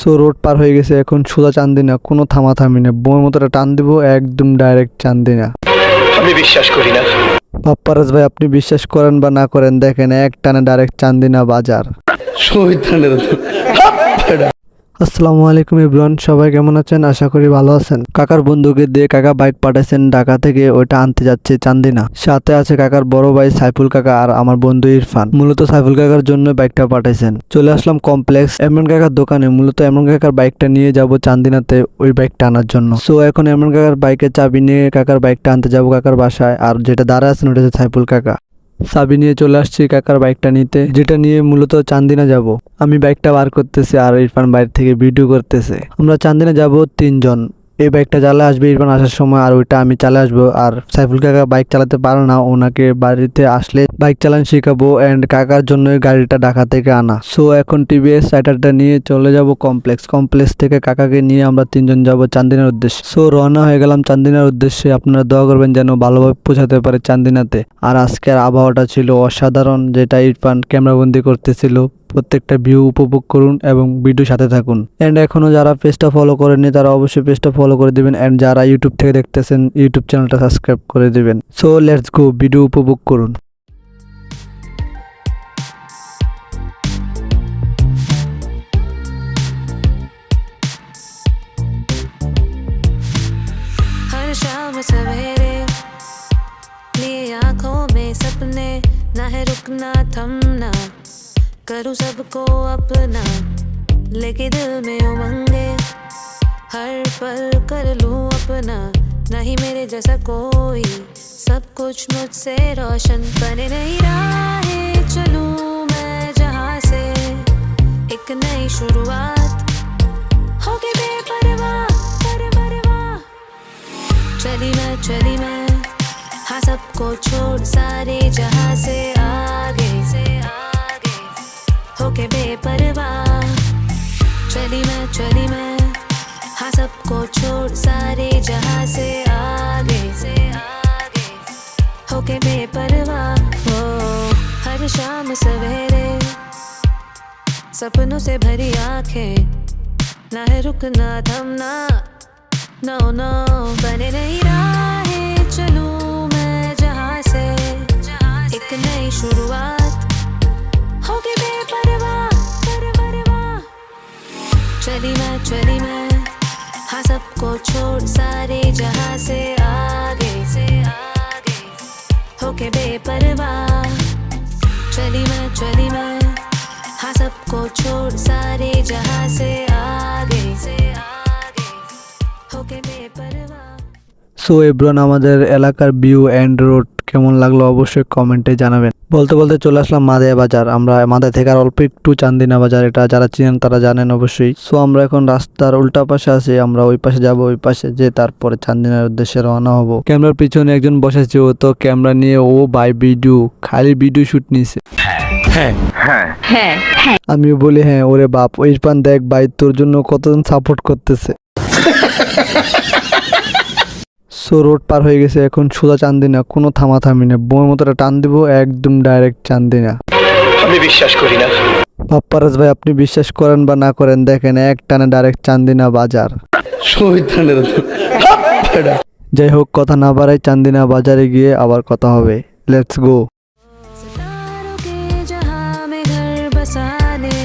So road পার হয়ে গেছে এখন সোজা চান্দিনা কোনো থামা থামি না বইয়ের মতো টান দিব একদম ডাইরেক্ট চান্দিনা। আমি বিশ্বাস করি না। পাপ্পারাজ ভাই আপনি বিশ্বাস করেন বা না করেন দেখেন এক টানে ডাইরেক্ট চান্দিনা বাজার। আসসালামু আলাইকুম ইব্রান সবাই কেমন আছেন? আশা করি ভালো আছেন। কাকার বন্ধুকে দিয়ে কাকা বাইক পাঠাইছেন ঢাকা থেকে, ওইটা আনতে যাচ্ছে চান্দিনা। সাথে আছে কাকার বড় ভাই সাইফুল কাকা আর আমার বন্ধু ইরফান। মূলত সাইফুল কাকার জন্য বাইকটা পাঠাইছেন। চলে আসলাম কমপ্লেক্স এমন কাকার দোকানে। মূলত এমন কাকার বাইকটা নিয়ে যাব চান্দিনাতে ওই বাইকটা আনার জন্য। সো এখন এমন কাকার বাইকের চাবি নিয়ে কাকার বাইকটা আনতে যাব কাকার বাসায়। আর যেটা দাঁড়া আছেন, ওটা সাইফুল কাকা। চাবি নিয়ে চলে আসছি কাকার বাইকটা নিতে, যেটা নিয়ে মূলত চান্দিনা যাব। আমি বাইকটা বার করতেছি আর ইরফান বাইরে থেকে ভিডিও করতেছে। আমরা চান্দিনা যাব তিনজন। এই বাইকটা চালে আসবে ইরফান আসার সময় আর ওইটা আমি চালে আসব। আর সাইফুল কাকা বাইক চালাতে পারে না, ওনাকে বাড়িতে আসলে বাইক চালান শেখাবো অ্যান্ড কাকার জন্য গাড়িটা ঢাকা থেকে আনা। সো এখন টিভিএস রাইডারটা নিয়ে চলে যাব কমপ্লেক্স কমপ্লেক্স থেকে কাকাকে নিয়ে আমরা তিনজন যাব চান্দিনার উদ্দেশ্যে। সো রওনা হয়ে গেলাম চান্দিনার উদ্দেশ্যে। আপনারা দোয়া করবেন যেন ভালোভাবে পৌঁছাতে পারে চান্দিনাতে। আর আজকের আবহাওয়াটা ছিল অসাধারণ, যেটা ইরফান ক্যামেরাবন্দি করতেছিল। প্রত্যেকটা ভিউ উপভোগ করুন এবং ভিডিও সাথে থাকুন এন্ড এখনো যারা পেজটা ফলো করেননি তারা অবশ্যই পেজটা ফলো করে দিবেন এন্ড যারা ইউটিউব থেকে দেখতেছেন ইউটিউব চ্যানেলটা সাবস্ক্রাইব করে দিবেন সো লেটস গো ভিডিও উপভোগ করুন हर शाम सवेरे लिए आंखों में सपने ना है रुकना थमना करूँ सबको अपना। लेके दिल में उमंगे। हर पल कर लूँ अपना। नहीं मेरे जैसा कोई। सब कुछ मुझसे रोशन। बने नहीं राहें चलूँ मैं जहाँ से। एक नई शुरुआत। होके बेपरवाह पर परवाह चली मैं चली मैं। हाँ सबको छोड़ सारे जहाँ से आगे से आगे। होके बेपरवाह। चली मैं चली मैं हाँ सबको छोड़ सारे जहाँ से आगे से आगे। होके बेपरवाह, हो, हर शाम सवेरे। सपनों से भरी आँखें, ना है रुकना थमना नो नो बने नहीं राहें। हाँ सबको छोड़ सारे जहां से आगे से आगे होके बेपरवाह चली मैं चली मैं हाँ सबको छोड़ सारे जहां से आगे से आगे होके बेपरवाह সো এব্রন আমাদের এলাকার ভিউ অ্যান্ড রোড কেমন লাগল অবশ্যই কমেন্টে জানাবেন। বলতে বলতে চলে আসলাম মাদায়া বাজার। আমরা মাদায় থেকে আর অল্প একটু চান্দিনা বাজার এটা যারা চিনেন তারা জানেন অবশ্যই। সো আমরা এখন রাস্তার উল্টা পাশে আছি। আমরা ওই পাশে যাব ওই পাশে যে তারপরে চান্দিনার উদ্দেশ্যে রওনা হব। ক্যামেরার পিছনে একজন বসেছে ও তো ক্যামেরা নিয়ে ও বাই ভিডিও খালি ভিডিও শুট নিছে। আমিও বলি হ্যাঁ ওরে বাপ ইরফান দেখ ভাই তোর জন্য কতজন সাপোর্ট করতেছে। সো রোড পার হয়ে গেছে এখন সোজা চান্দিনা কোনো থামাথামি না বইয়ের মতো একটা টান দিব একদম ডাইরেক্ট চান্দিনা আমি বিশ্বাস করি না পাপ্পারাজ ভাই আপনি বিশ্বাস করেন বা না করেন দেখেন এক টানে ডাইরেক্ট চান্দিনা বাজার শহীদানের যাই হোক কথা না বাড়াই চান্দিনা বাজারে গিয়ে আবার কথা হবে লেটস গো सितारों के जहां में घर बसाने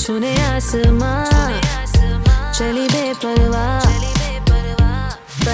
छूने आसमां चली बेपरवाह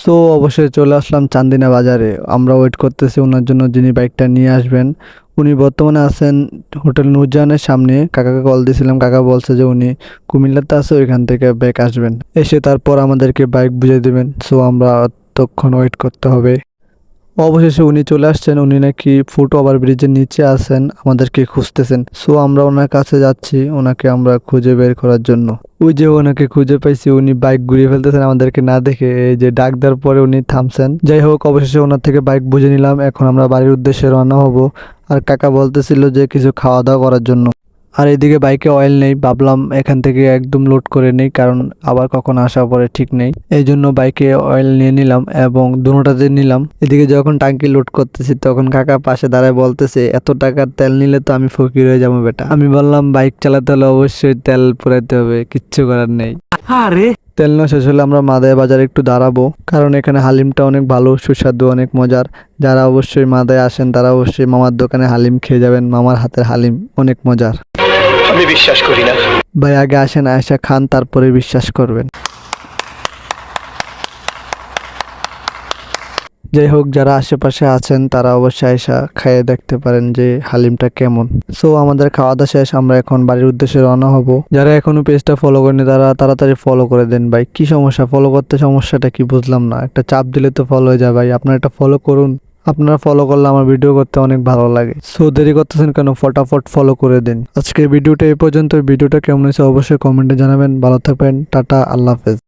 সো অবশ্যই চলে আসলাম চান্দিনা বাজারে। আমরা ওয়েট করতেছি ওনার জন্য যিনি বাইকটা নিয়ে আসবেন। উনি বর্তমানে আছেন হোটেল নুরজাহানের সামনে। কাকাকে কল দিয়েছিলাম, কাকা বলছে যে উনি কুমিল্লাতে আছে, ওইখান থেকে ব্যাক আসবেন। এসে তারপর আমাদেরকে বাইক বুঝিয়ে দেবেন। সো আমরা ততক্ষণ ওয়েট করতে হবে। অবশেষে উনি চলে আসছেন। উনি নাকি ফুট ওভার ব্রিজের নিচে আছেন, আমাদেরকে খুঁজতেছেন। সো আমরা ওনার কাছে যাচ্ছি, ওনাকে আমরা খুঁজে বের করার জন্য। ওই যে ওনাকে খুঁজে পাইছি, উনি বাইক ঘুরিয়ে ফেলতেছেন আমাদেরকে না দেখে। এই যে ডাক দেওয়ার পরে উনি থামছেন। যাই হোক, অবশেষে ওনার থেকে বাইক বুঝে নিলাম। এখন আমরা বাড়ির উদ্দেশ্যে রওনা হব। আর কাকা বলতেছিল যে কিছু খাওয়া দাওয়া করার জন্য। আর এদিকে বাইকে অয়েল নেই। ভাবলাম এখান থেকে একদম লোড করে নেই, কারণ আবার কখন আসা পরে ঠিক নেই। এই জন্য বাইকে অয়েল নিয়ে নিলাম এবং দুটাতে নিলাম। এদিকে যখন টাঙ্কি লোড করতেছি, তখন কাকা পাশে দাঁড়ায় বলতেছে, এত টাকার তেল নিলে তো আমি ফকির হয়ে যাব বেটা। আমি বললাম বাইক চালাতে হলে অবশ্যই তেল পুরাইতে হবে, কিচ্ছু করার নেই। তেল নেওয়া শেষ হলে আমরা মাদায় বাজারে একটু দাঁড়াবো। কারণ এখানে হালিমটা অনেক ভালো সুস্বাদু অনেক মজার। যারা অবশ্যই মাদায় আসেন তারা অবশ্যই মামার দোকানে হালিম খেয়ে যাবেন। মামার হাতের হালিম অনেক মজার। আমি বিশ্বাস করি না। ভাই আগে আসেন আয়সা খান তারপরে বিশ্বাস করবেন। যাই হোক, যারা আশেপাশে আছেন, তারা অবশ্যই আয়সা খাইয়ে দেখতে পারেন যে হালিমটা কেমন। সো আমাদের খাওয়া দাওয়া শেষ, আমরা এখন বাড়ির উদ্দেশ্যে রওনা হব। যারা এখনও পেজটা ফলো করেনি তারা তাড়াতাড়ি ফলো করে দেন ভাই। কি সমস্যা? ফলো করতে সমস্যাটা কি বুঝলাম না। একটা চাপ দিলে তো ফলো হয়ে যায় ভাই। আপনারা একটা ফলো করুন। আপনারা ফলো করলে আমার ভিডিও করতে অনেক ভালো লাগে। সো দেরি করতেছেন কেন? ফটাফট ফলো করে দিন। আজকের ভিডিওটা এই পর্যন্ত ভিডিওটা কেমন হয়েছে অবশ্যই কমেন্টে জানাবেন। ভালো থাকবেন। টাটা, আল্লাহ হাফেজ।